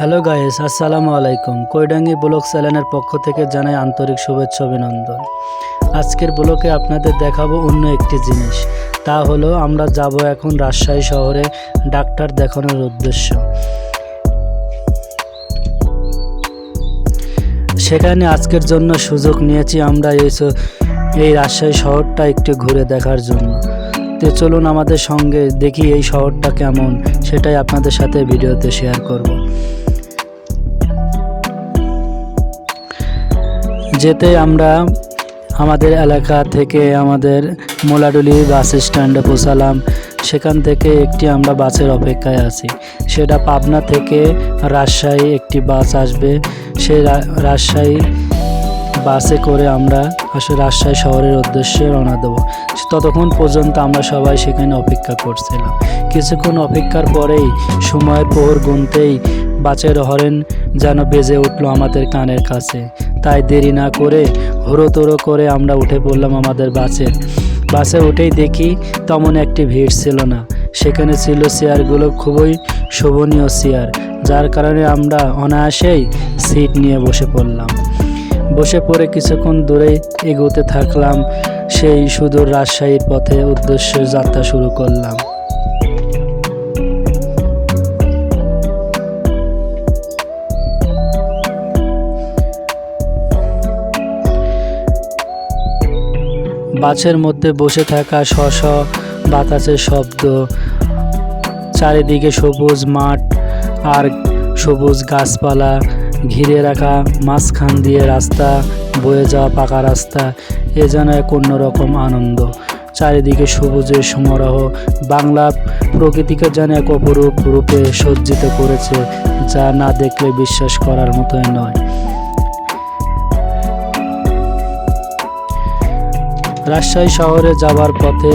Hello guys, আসসালামু আলাইকুম। কৈডাঙ্গি block চ্যানেলের পক্ষ থেকে জানাই আন্তরিক শুভেচ্ছা, অভিনন্দন। আজকের ব্লকে আপনাদের দেখাবো অন্য একটি জিনিস। তা হলো, আমরা যাব এখন রাজশাহী শহরে ডাক্তার দেখানোর উদ্দেশ্য। সেখানে আজকের জন্য সুযোগ নিয়েছি আমরা এই এই রাজশাহী শহরটা একটু ঘুরে দেখার জন্য। তো চলুন আমাদের সঙ্গে দেখি এই শহরটা কেমন, সেটাই আপনাদের সাথে ভিডিওতে শেয়ার করব। যেতে আমরা আমাদের এলাকা থেকে আমাদের মোলাডুলি বাস স্ট্যান্ডে পৌঁছালাম। সেখান থেকে একটি আমরা বাসের অপেক্ষায় আছি। সেটা পাবনা থেকে রাজশাহী একটি বাস আসবে। সেই রাজশাহী বাসে করে আমরা আসলে রাজশাহী শহরের উদ্দেশ্যে রওনা দেবো। ততক্ষণ পর্যন্ত আমরা সবাই সেখানে অপেক্ষা করছিলাম। কিছুক্ষণ অপেক্ষার পরেই সময়ের প্রহর গুনতেই বাসের হরেন যেন বেজে উঠল আমাদের কানের কাছে। তাই দেরি না করে হুড়োতড়ো করে আমরা উঠে পড়লাম আমাদের বাসে। বাসে উঠেই দেখি তেমন একটি ভিড় ছিল না। সেখানে ছিল চেয়ারগুলো খুবই শোভনীয় চেয়ার, যার কারণে আমরা অনায়াসেই সিট নিয়ে বসে পড়লাম। বসে পড়ে কিছুক্ষণ দূরে এগোতে থাকলাম। সেই সুদূর রাজশাহীর পথে উদ্দেশ্যে যাত্রা শুরু করলাম। বাসের মধ্যে বসে থাকা শ শ বাতাসের শব্দ, চারিদিকে সবুজ মাঠ আর সবুজ গাছপালা ঘিরে রাখা, মাঝখান দিয়ে রাস্তা, বয়ে যাওয়া পাকা রাস্তা, এ যেন এক অন্যরকম আনন্দ। চারিদিকে সবুজের সমারোহ, বাংলা প্রকৃতিকে যেন এক অপরূপ রূপে সজ্জিত করেছে, যা না দেখলে বিশ্বাস করার মতোই নয়। রাজশাহী শহরে যাওয়ার পথে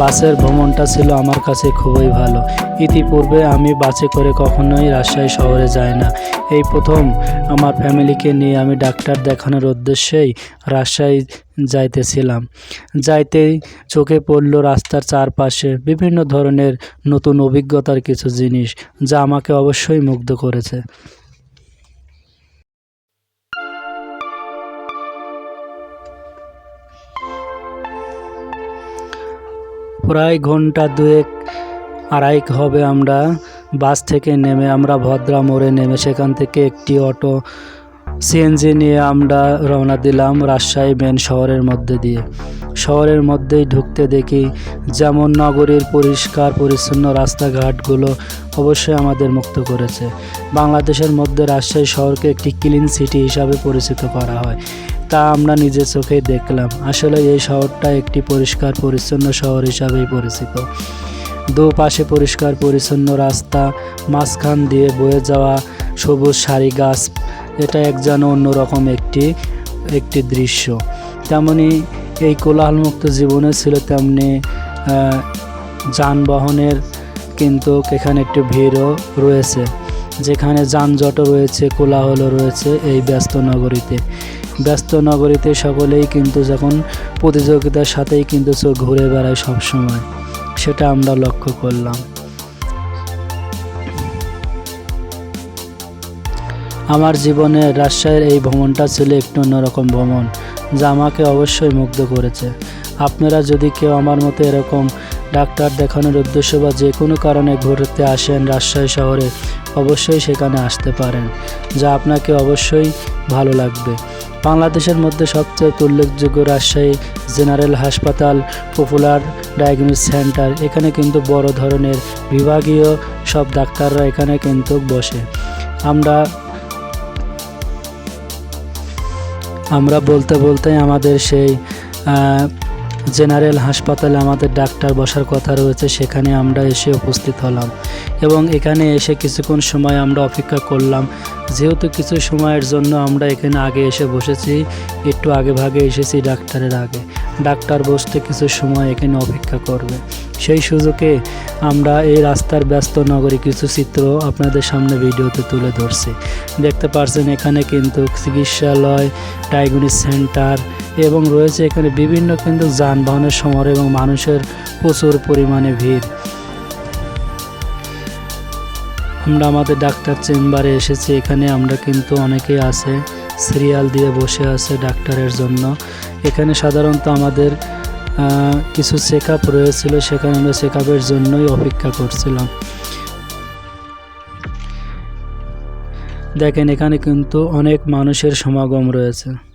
বাসের ভ্রমণটা ছিল আমার কাছে খুবই ভালো। ইতিপূর্বে আমি বাসে করে কখনোই রাজশাহী শহরে যাই না। এই প্রথম আমার ফ্যামিলিকে নিয়ে আমি ডাক্তার দেখানোর উদ্দেশ্যেই রাজশাহী যাইতেছিলাম। যাইতেই চোখে পড়ল রাস্তার চারপাশে বিভিন্ন ধরনের নতুন অভিজ্ঞতার কিছু জিনিস, যা আমাকে অবশ্যই মুগ্ধ করেছে। প্রায় ঘণ্টা দুয়েক, আড়াইক হবে আমরা। বাস থেকে নেমে আমরা ভদ্রা মোড়ে নেমে সেখান থেকে একটি অটো সিএনজি নিয়ে আমরা রওনা দিলাম রাজশাহী মেন শহরের মধ্যে দিয়ে। শহরের মধ্যেই ঢুকতে দেখি যেমন নগরীর পরিষ্কার, পরিচ্ছন্ন রাস্তাঘাটগুলো অবশ্যই আমাদের মুক্ত করেছে। বাংলাদেশের মধ্যে রাজশাহী শহরকে একটি ক্লিন সিটি হিসাবে পরিচিত করা হয়। তা আমরা নিজের চোখেই দেখলাম। আসলে এই শহরটা একটি পরিষ্কার, পরিচ্ছন্ন শহর হিসাবেই পরিচিত। দুপাশে পরিষ্কার, পরিচ্ছন্ন রাস্তা, মাঝখান দিয়ে বয়ে যাওয়া সবুজ সারি গাছ, এটা এক যেন অন্যরকম একটি একটি দৃশ্য। তেমনি এই কোলাহলমুক্ত জীবনে ছিল তেমনি যানবাহনের কিন্তু এখানে একটু ভিড়ও রয়েছে। যেখানে যানজটও রয়েছে, কোলাহলও রয়েছে এই ব্যস্ত নগরীতে। ব্যস্ত নগরীতে সকলেই কিন্তু যখন প্রতিযোগিতার সাথেই কিন্তু চোখ ঘুরে বেড়ায় সবসময়। সেটা আমরা লক্ষ্য করলাম। আমার জীবনে রাজশাহীর এই ভ্রমণটা ছিল একটু অন্যরকম ভ্রমণ, যা আমাকে অবশ্যই মুগ্ধ করেছে। আপনারা যদি কেউ আমার মতো এরকম ডাক্তার দেখানোর উদ্দেশ্য বা যে কোনো কারণে ঘুরতে আসেন রাজশাহী শহরে, অবশ্যই সেখানে আসতে পারেন, যা আপনাকে অবশ্যই ভালো লাগবে। বাংলাদেশের মধ্যে সবচেয়ে উল্লেখযোগ্য রাজশাহী জেনারেল হাসপাতাল, পপুলার ডায়াগনোস সেন্টার। এখানে কিন্তু বড় ধরনের বিভাগীয় সব ডাক্তাররা এখানে কিন্তু বসে। আমরা আমরা বলতে বলতে আমাদের সেই জেনারেল হাসপাতালে আমাদের ডাক্তার বসার কথা রয়েছে, সেখানে আমরা এসে উপস্থিত হলাম। এবং এখানে এসে কিছুক্ষণ সময় আমরা অপেক্ষা করলাম। যেহেতু কিছু সময়ের জন্য আমরা এখানে আগে এসে বসেছি, একটু আগে ভাগে এসেছি ডাক্তারের আগে। ডাক্তার বসতে কিছু সময় এখানে অপেক্ষা করবে। সেই সুযোগে আমরা এই রাস্তার ব্যস্ত নগরী কিছু চিত্র আপনাদের সামনে ভিডিওতে তুলে ধরছি। দেখতে পারছেন এখানে কিন্তু চিকিৎসালয় ডায়াগনিস সেন্টার এবং রয়েছে এখানে বিভিন্ন কিন্তু যানবাহনের সময় এবং মানুষের প্রচুর পরিমাণে ভিড়। আমরা আমাদের ডাক্তার চেম্বারে এসেছি, এখানে আমরা কিন্তু অনেকেই আছে, সিরিয়াল দিয়ে বসে আছে ডাক্তারের জন্য। এখানে সাধারণত আমাদের কিছু চেক আপ রয়েছিল, সেখানে আমরা চেক আপের জন্যই অপেক্ষা করছিলাম। দেখেন, এখানে কিন্তু অনেক মানুষের সমাগম রয়েছে।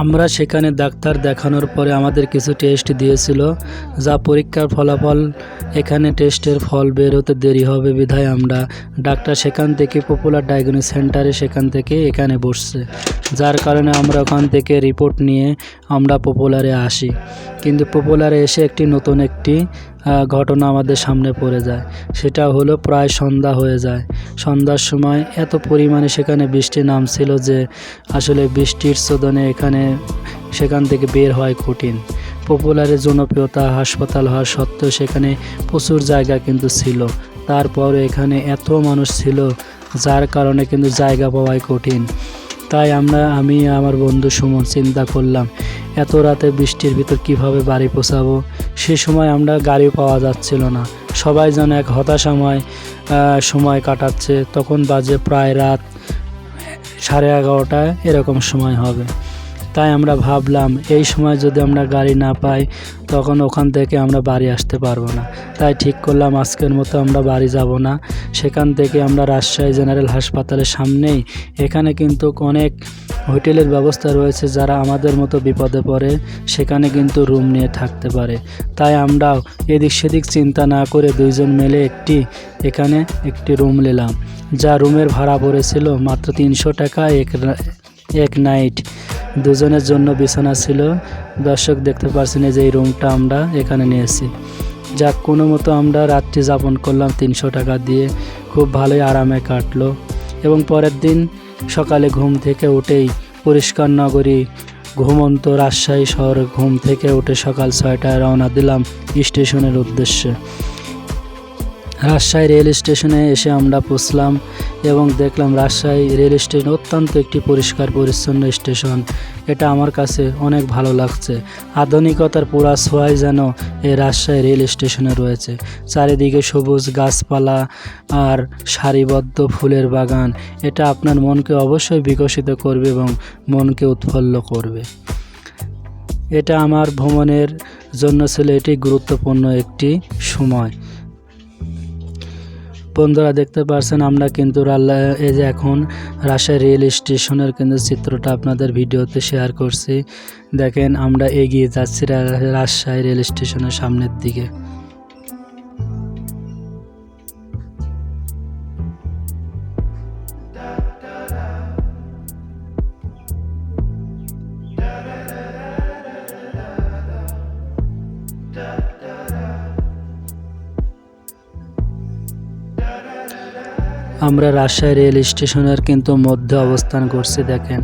আমরা সেখানে ডাক্তার দেখানোর পরে আমাদের কিছু টেস্ট দিয়েছিল, যা পরীক্ষার ফলাফল, এখানে টেস্টের ফল বের হতে দেরি হবে বিধায় আমরা ডাক্তার সেখান থেকে পপুলার ডায়াগনোস সেন্টারে সেখান থেকে এখানে বসছে, যার কারণে আমরা ওখান থেকে রিপোর্ট নিয়ে আমরা পপুলারে আসি। কিন্তু পপুলারে এসে একটি নতুন একটি ঘটনা আমাদের সামনে পড়ে যায়। সেটা হলো প্রায় সন্ধ্যা হয়ে যায়। সন্ধ্যার সময় এত পরিমাণে সেখানে বৃষ্টি নামছিল যে আসলে বৃষ্টির শোধনে এখানে সেখান থেকে বের হয় কঠিন। পপুলারের জনপ্রিয়তা হাসপাতাল হওয়া সত্ত্বেও সেখানে প্রচুর জায়গা কিন্তু ছিল। তারপর এখানে এত মানুষ ছিল, যার কারণে কিন্তু জায়গা পাওয়াই কঠিন। তাই আমরা, আমি আমার বন্ধু সুমন চিন্তা করলাম, এত রাতে বৃষ্টির ভিতর কীভাবে বাড়ি পৌঁছাবো? সে সময় আমরা গাড়ি পাওয়া যাচ্ছিল না। সবাই যেন এক হতাশাময় সময় কাটাচ্ছে। তখন বাজে প্রায় রাত সাড়ে এগারোটায় এরকম সময় হবে। তাই আমরা ভাবলাম, এই সময় যদি আমরা গাড়ি না পাই, তখন ওখান থেকে আমরা বাড়ি আসতে পারব না। তাই ঠিক করলাম, আজকের মতো আমরা বাড়ি যাব না। সেখান থেকে আমরা রাজশাহী জেনারেল হাসপাতালের সামনেই, এখানে কিন্তু অনেক হোটেলের ব্যবস্থা রয়েছে যারা আমাদের মতো বিপদে পড়ে, সেখানে কিন্তু রুম নিয়ে থাকতে পারে। তাই আমরাও এদিক সেদিক চিন্তা না করে দুইজন মিলে একটি, এখানে একটি রুম নিলাম। যা রুমের ভাড়া পড়েছিল মাত্র তিনশো টাকা এক এক নাইট। দুজনের জন্য বিছানা ছিল। দর্শক দেখতে পাচ্ছেন এই যে এই রুমটা আমরা এখানে নিয়েছি। যাক, কোনো মতো আমরা রাত্রি যাপন করলাম তিনশো টাকা দিয়ে। খুব ভালোই আরামে কাটলো। এবং পরের দিন সকালে ঘুম থেকে উঠেই পরিষ্কার নগরী ঘুমন্ত রাজশাহী শহরে ঘুম থেকে উঠে সকাল ছয়টায় রওনা দিলাম স্টেশনের উদ্দেশ্যে। রাজশাহী রেল স্টেশনে এসে আমরা পৌঁছলাম এবং দেখলাম রাজশাহী রেল স্টেশন অত্যন্ত একটি পরিষ্কার পরিচ্ছন্ন স্টেশন। এটা আমার কাছে অনেক ভালো লাগছে। আধুনিকতার পুরা ছোঁয়াই যেন এই রাজশাহী রেল স্টেশনে রয়েছে। চারিদিকে সবুজ গাছপালা আর সারিবদ্ধ ফুলের বাগান। এটা আপনার মনকে অবশ্যই বিকশিত করবে এবং মনকে উৎফুল্ল করবে। এটা আমার ভ্রমণের জন্য ছিল এটি গুরুত্বপূর্ণ একটি সময়। বন্ধুরা দেখতে পারছেন, আমরা কিন্তু এই যে এখন রাজশাহী রেল স্টেশনের কিন্তু চিত্রটা আপনাদের ভিডিওতে শেয়ার করছি। দেখেন, আমরা এগিয়ে যাচ্ছি রাজশাহী রেল স্টেশনের সামনের দিকে। আমরা রাজশাহী রেল স্টেশনের কিন্তু মধ্যে অবস্থান করছি, দেখেন।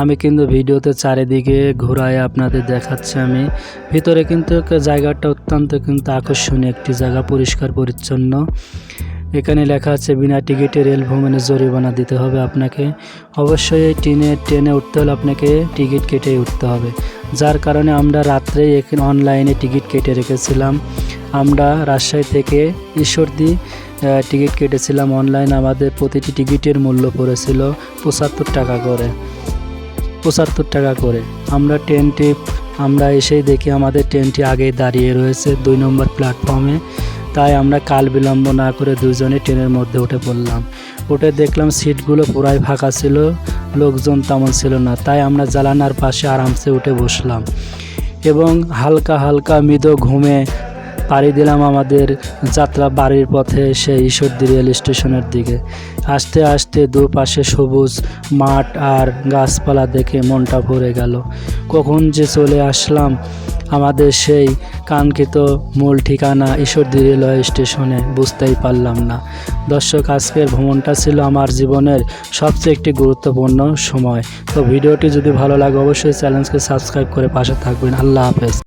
আমি কিন্তু ভিডিওতে চারিদিকে ঘোরায় আপনাদের দেখাচ্ছি আমি। ভিতরে কিন্তু জায়গাটা অত্যন্ত কিন্তু আকর্ষণীয়, একটি জায়গা পরিষ্কার পরিচ্ছন্ন। এখানে লেখা আছে, বিনা টিকিটে রেল ভ্রমণে জরিমানা দিতে হবে আপনাকে। অবশ্যই ট্রেনে ট্রেনে উঠতে হলে আপনাকে টিকিট কেটে উঠতে হবে। যার কারণে আমরা রাত্রেই এখানে অনলাইনে টিকিট কেটে রেখেছিলাম। আমরা রাজশাহী থেকে ঈশ্বরদী টিকিট কেটেছিলাম অনলাইন। আমাদের প্রতিটি টিকিটের মূল্য পড়েছিল পঁচাত্তর টাকা করে। পঁচাত্তর টাকা করে। আমরা ট্রেনটি, আমরা এসেই দেখি আমাদের ট্রেনটি আগেই দাঁড়িয়ে রয়েছে দুই নম্বর প্ল্যাটফর্মে। তাই আমরা কাল বিলম্ব না করে দুজনে ট্রেনের মধ্যে উঠে পড়লাম। উঠে দেখলাম সিটগুলো পুরাই ফাঁকা ছিল, লোকজন তেমন ছিল না, তাই আমরা জালানার পাশে আরামসে উঠে বসলাম এবং হালকা হালকা মৃদ ঘুমে পাড়ি দিলাম আমাদের যাত্রা বাড়ির পথে সেই ঈশ্বরদী রেল স্টেশনের দিকে। আস্তে আস্তে দুপাশে সবুজ মাঠ আর গাছপালা দেখে মনটা ভরে গেল। কখন যে চলে আসলাম, আমাদের সেই কাঙ্ক্ষিত মূল ঠিকানা ঈশ্বরদী রেলওয়ে স্টেশনে বুঝতেই পারলাম না। দর্শক, আজকের ভ্রমণটা ছিল আমার জীবনের সবচেয়ে একটি গুরুত্বপূর্ণ সময়। তো ভিডিওটি যদি ভালো লাগে, অবশ্যই চ্যানেলকে সাবস্ক্রাইব করে পাশে থাকবেন। আল্লাহ হাফেজ।